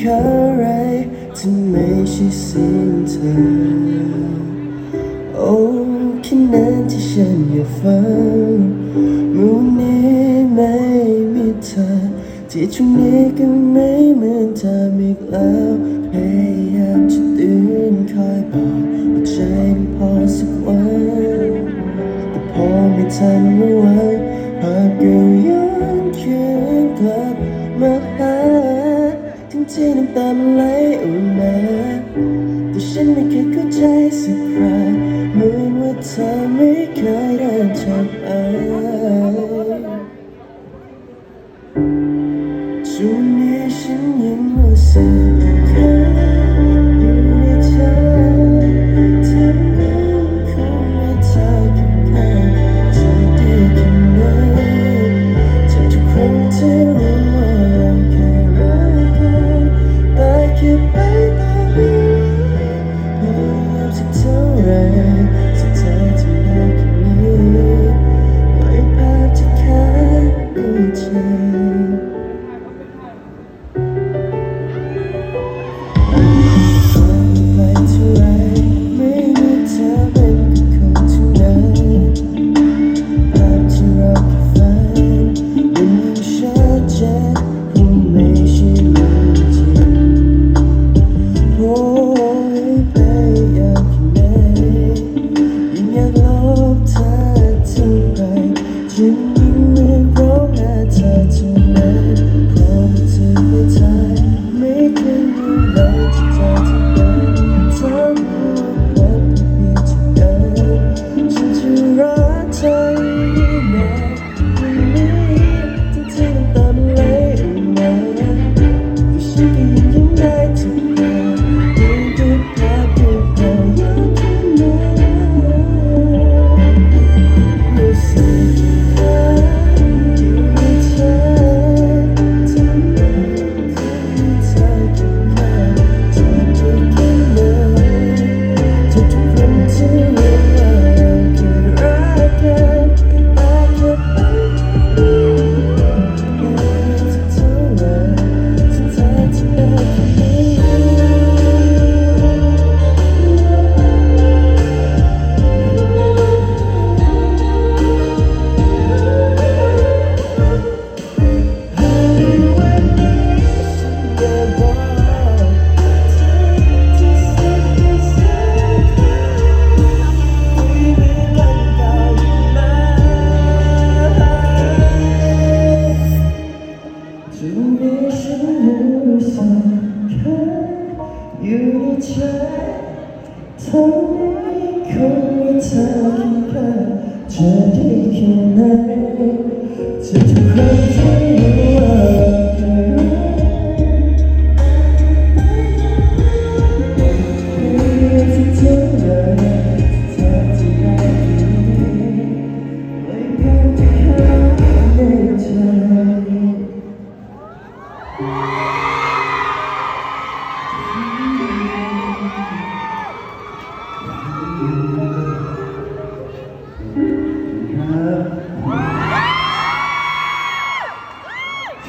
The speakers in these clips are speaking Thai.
ค่ไรที่ไม่ใช่สิ่งเธอ โอ้แค่นั้นที่ฉันอยากฟังรู้นี้ไม่มีเธอ ที่ช่วงนี้ก็ไม่เหมือนเธออีกแล้วพยายามจะตื่นคอยบอกว่าใจพอสักวันแต่พอไม่ทันเมื่อวานหากก็ย้อนคืนกลับมา งที่น้ำตามันไหลออกมาแต่ฉันไม่เคยเข้าใจสักครั้งเหมือนว่าเธอไม่เคยได้นจอกไร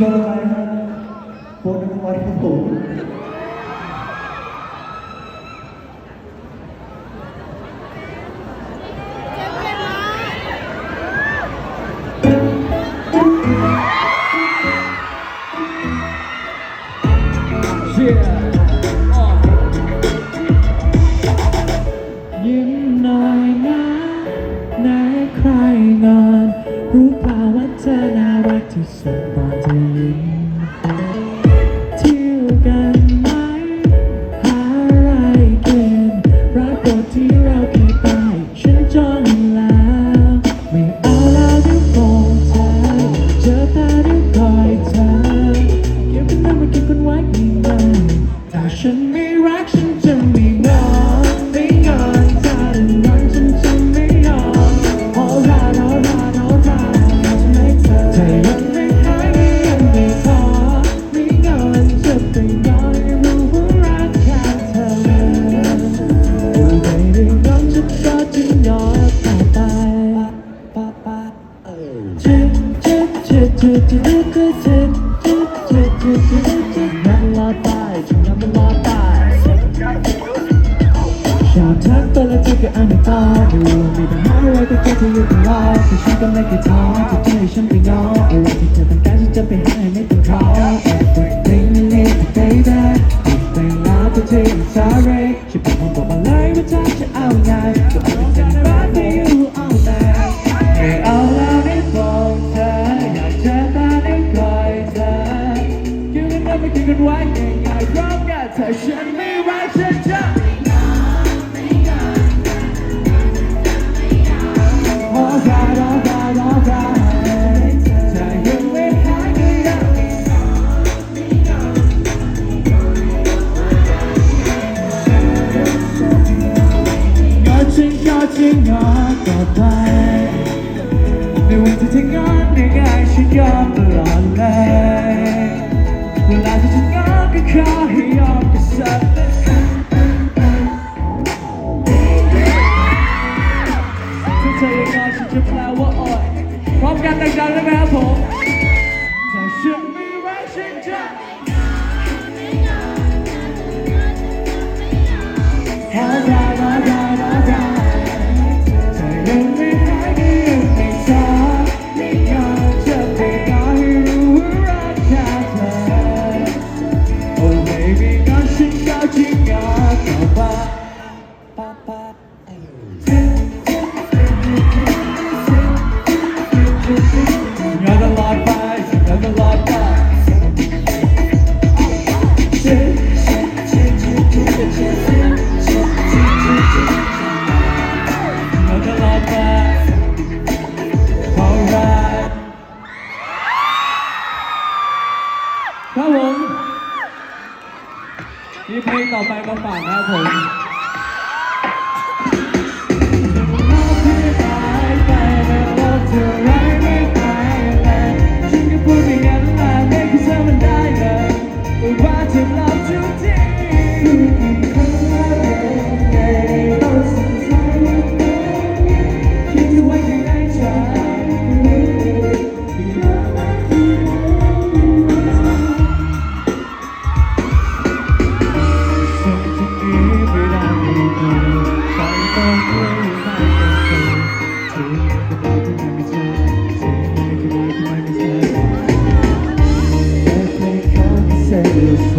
그 ก็อ่านในตาดูไมีปัญหาอะไรก็เจอเธออยู่ตลอดแต่ฉันก็ไม่เคยท้อจะที่ให้ฉันไปยอม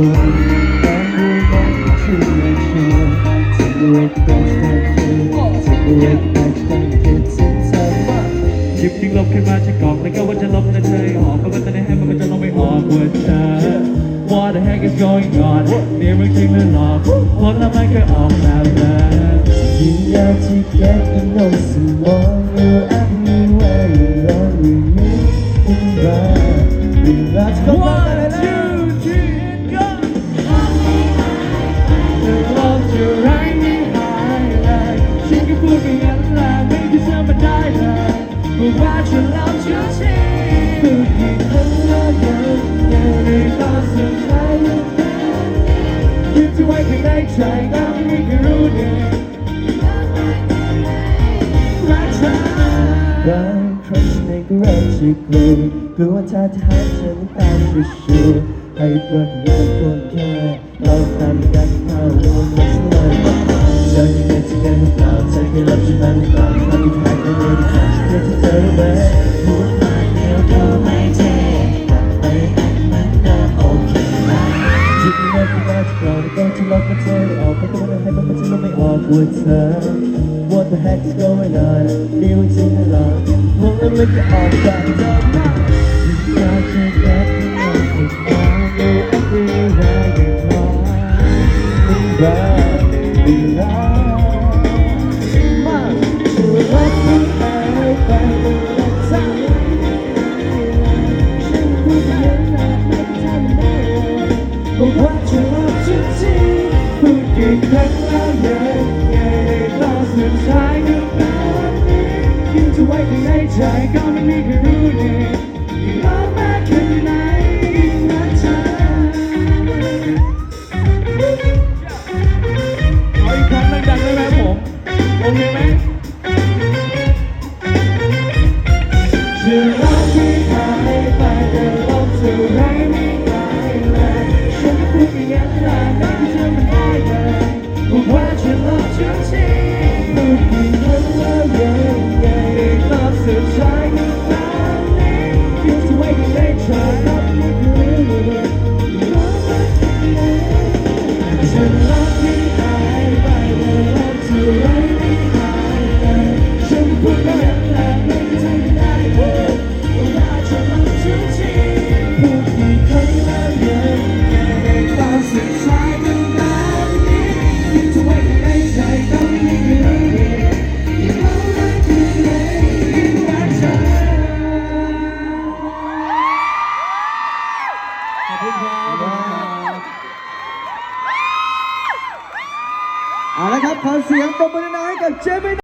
ชิบทิ้งลบขึ้นมาจะกอกแล้วก็ว่าจะลบนะเธอหอบก็ว่าจะได้ให้มันก็จะลงไปหอบหัวใจ What the heck is going on นี่มันจริงหรือหลอกผลละไม่เคยออกแบบนั้นยิ่งอยากจะ get in no small you at me where you love me in love in love come on ใจก็ไม่รู้ดีรักเธอหลายครั้ในกรักที่กลัวกลัวว่าเธอจะหายเธไม่ตามไปชัวให้เพื่องินคนแค่เราตามกันเท่า ก็เลยจะออกจากเดิมนะอยากจะกลับมาสุดท้ายในอดีตยังไงมันได้ดีแล้วมาดูรักที่หายไปรักษาฉันพูดเยอะแล้ไม่ทำได้ Okay, man.